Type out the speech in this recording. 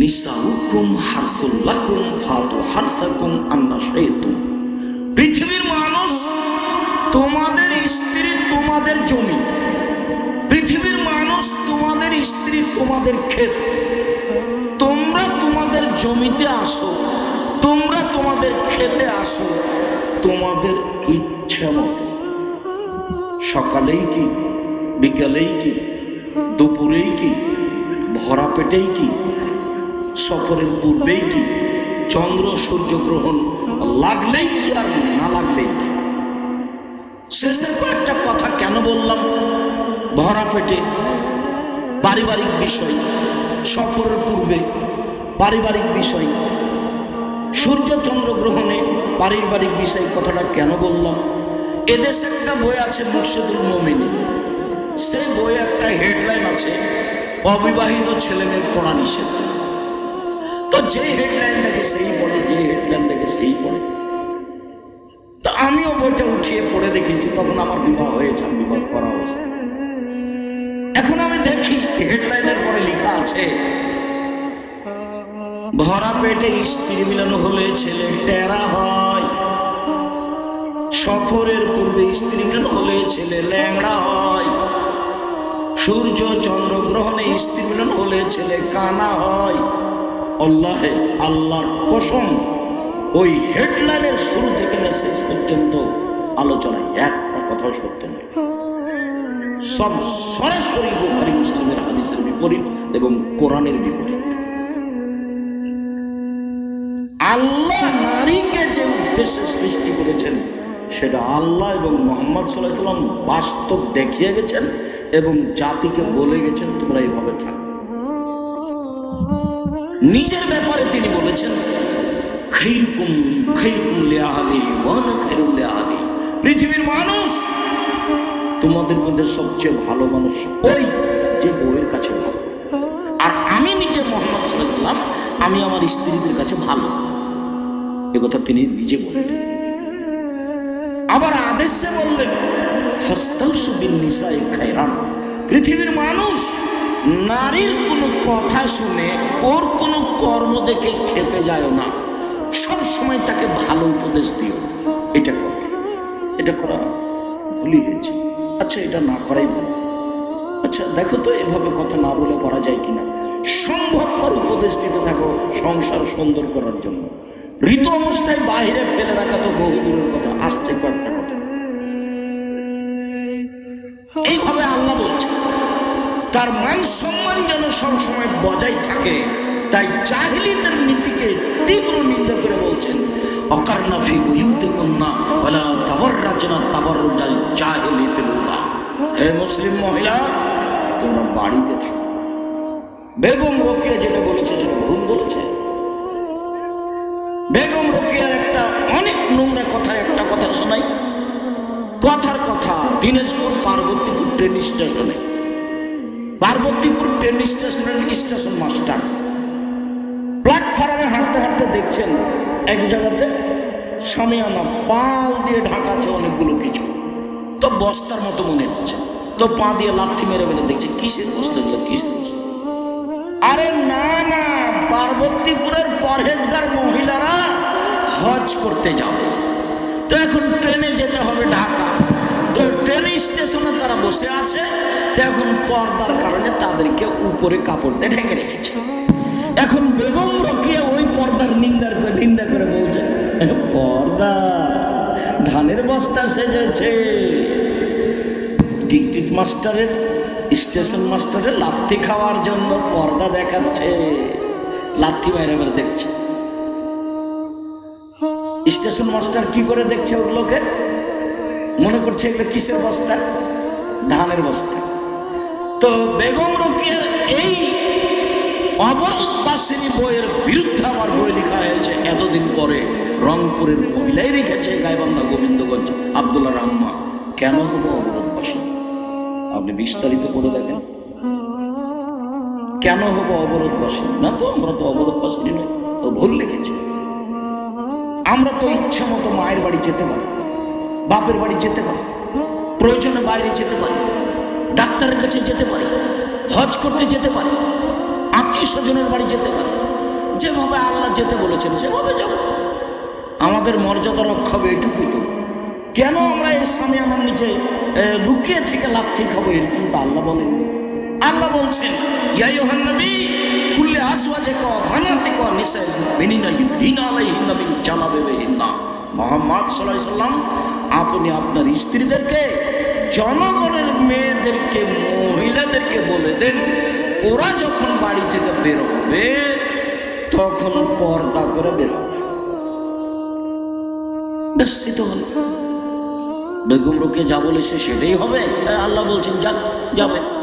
নিসাউকুম হারসুল্লাকুম ফাতু হারসাকুম আন্না শাইতুম পৃথিবীর মানুষ তোমাদের স্ত্রী তোমাদের জমি। পৃথিবীর মানুষ তোমাদের স্ত্রী তোমাদের ক্ষেত। তোমরা তোমাদের জমিতে আসো, তোমরা তোমাদের খেতে আসো, তোমাদের ইচ্ছা মতো। সকালেই কি, বিকালেই কি, দুপুরেই কি, ভরা পেটেই কি সফরের পূর্বেই কি চন্দ্র সূর্য গ্রহণ লাগলেই কি আর না লাগলেই কি? শেষের কয়েকটা কথা কেন বললাম? ভরা পেটে। পারিবারিক বিষয়। সফরের পূর্বে পারিবারিক বিষয়। সূর্য চন্দ্র গ্রহণে পারিবারিক বিষয় কথাটা কেন বললাম? এদেশে একটা বই আছে মুর্শিদুল মমিনী। সেই বই একটা হেডলাইন আছে, অবিবাহিত ছেলেমেয়ের পড়া নিষেধ। তো যে হেডলাইন দেখে সেই পড়ে, যে হেডলাইন দেখে সেই পড়ে। তো আমিও বইটা উঠিয়ে পড়ে দেখেছি তখন আমার বিবাহ হয়েছে বিবাহ করা অবস্থা। এখন আমি দেখি হেডলাইনের পরে লেখা আছে, ভরা পেটে স্ত্রী মিলন হলে ছেলে টেরা হয়। সফরের পূর্বে স্ত্রী মিলন হলে ছেলে ল্যাংড়া হয়। সূর্য চন্দ্র গ্রহণে স্ত্রী মিলন হলে ছেলে কানা হয়। আল্লাহে আল্লাহর কসম, ওই হেডলাইনের শুরু থেকে শেষ পর্যন্ত আলোচনায় একটা কথাও সত্য নয়। সব সরাসরি বুখারি মুসলিমের হাদিসের বিপরীত এবং কোরআনের বিপরীত। আল্লাহ নারীকে যে উদ্দেশ্যে সৃষ্টি করেছেন, সেটা আল্লাহ এবং মোহাম্মদ সাল্লাহ বাস্তব দেখিয়ে গেছেন এবং জাতিকে বলে গেছেন, তোমরা এইভাবে থাকো। নিজের ব্যাপারে তিনি বলেছেন, খৈরকুম খৈরকুম লেহালি ওয়ান খৈরুল লেহালি পৃথিবীর মানুষ তোমাদের মধ্যে সবচেয়ে ভালো মানুষ ওই যে বউয়ের কাছে ভালো। আর আমি নিজে মোহাম্মদ সাল্লাম আমি আমার স্ত্রীদের কাছে ভালো। কথা তিনি নিজে বললেন। আবার আদেশে বললেন, ফাস্তাউসু বিন নিসাই খায়রান। পৃথিবীর মানুষ নারীর কোনো কথা শুনে ওর কোনো কর্ম দেখে খেপে যায় না। সব সময় তাকে ভালো উপদেশ দিও। এটা করো। এটা করা ভুলই হয়েছে। আচ্ছা এটা না করাই ভালো। আচ্ছা দেখো তো, এভাবে কথা না বলে করা যায় কিনা। সম্ভবপর উপদেশ দিতে থাকো সংসার সুন্দর করার জন্য। ঋতু অবস্থায় বাহিরে ফেলে রাখা তো বহু দূরের কথা, আসছে তার মান সম্মান যেন সবসময় বজায় থাকে, তাই জাহিলিদের নীতিকে তীব্র নিন্দা করে বলছেন অকারনাফি বইতে কন্যা বলা তাবর রাজনা তাবর জাল জাহিলিতে হে মুসলিম মহিলা, তোমরা বাড়িতে থাকো। বেগম রোকেয়া যেটা বলেছে, সেটা ভুল বলেছে। বেগম রোকেয়ার একটা অনেক নোংরা কথা, একটা কথা শোনাই। কথার কথা দিনাজপুর পার্বতীপুর ট্রেন স্টেশনে পার্বতীপুর ট্রেন স্টেশনের স্টেশন মাস্টার প্ল্যাটফর্মে হাঁটতে হাঁটতে দেখছেন, এক জায়গাতে সামিয়ানা পাল দিয়ে ঢাকা আছে অনেকগুলো কিছু। তো বস্তার মতো মনে হচ্ছে। তো পা দিয়ে লাথি মেরে মেরে দেখছে, কিসের বস্তাগুলো কিসের আরে না না, পার্বতীপুরের পরহেজগার মহিলারা হজ করতে যাবে। তো এখন ট্রেনে যেতে হবে ঢাকা। ট্রেন স্টেশনে তারা বসে আছে এখন পর্দার কারণে তাদেরকে উপরে কাপড় দিয়ে ঢেকে রেখেছে। এখন বেগম রকিয়া ওই পর্দার নিন্দার করে নিন্দা করে বলছে পর্দা, ধানের বস্তা সেজেছে। টিকটিক মাস্টারের, স্টেশন মাস্টারের লাথি খাওয়ার জন্য পর্দা দেখাচ্ছে। লাথি বাইরে বাইরে দেখছে। স্টেশন মাস্টার কি করে দেখছে ওগুলোকে মনে করছে এগুলো কিসের বস্তা? ধানের বস্তা। তো বেগম রকিয়ার এই অবরোধ বাসিনী বইয়ের বিরুদ্ধে আমার বই লেখা হয়েছে এতদিন পরে। রংপুরের মহিলাই রেখেছে গাইবান্ধা গোবিন্দগঞ্জ আবদুল্লাহ রহমান কেন হব অবরোধ বাসিনী আপনি বিস্তারিত করে দেখেন। কেন হব অবরোধ বাসিনী না তো, আমরা তো অবরোধ বাসিনী নই। ও ভুল লিখেছি। আমরা তো ইচ্ছা মতো মায়ের বাড়ি যেতে পারি। বাপের বাড়ি যেতে পারে। প্রয়োজনে বাইরে যেতে পারি। ডাক্তারের কাছে যেতে পারি। হজ করতে যেতে পারি। আত্মীয় স্বজনের বাড়ি যেতে পারি। যেতে বলেছেন, সেভাবে যাব। আমাদের মর্যাদা রক্ষা হবে এটুকুই তো। কেন আমরা এই স্বামী আমার নিচে লুকিয়ে থেকে লাথি খাব এরকম তো আল্লাহ বলেন। আল্লাহ বলছেন, ইয়া নবী কুল্লে আসওয়াজেকা বানাতিকা নিসাইল মুমিনিনা ইউদরিনা আলাইহিন্না মিন জালাবিবিহিন্না। মুহাম্মদ সাল্লাল্লাহু সাল্লাম আপনি আপনার স্ত্রীদেরকে, জনগণের মেয়েদেরকে, মহিলাদেরকে বলে দেন, ওরা যখন বাড়ি থেকে বেরোবে তখন পর্দা করে বেরোবে হবে। ব্যাস এই বেগম রোকে যা বলেছে সেটাই হবে। আল্লাহ বলছেন, যাক, যাবে।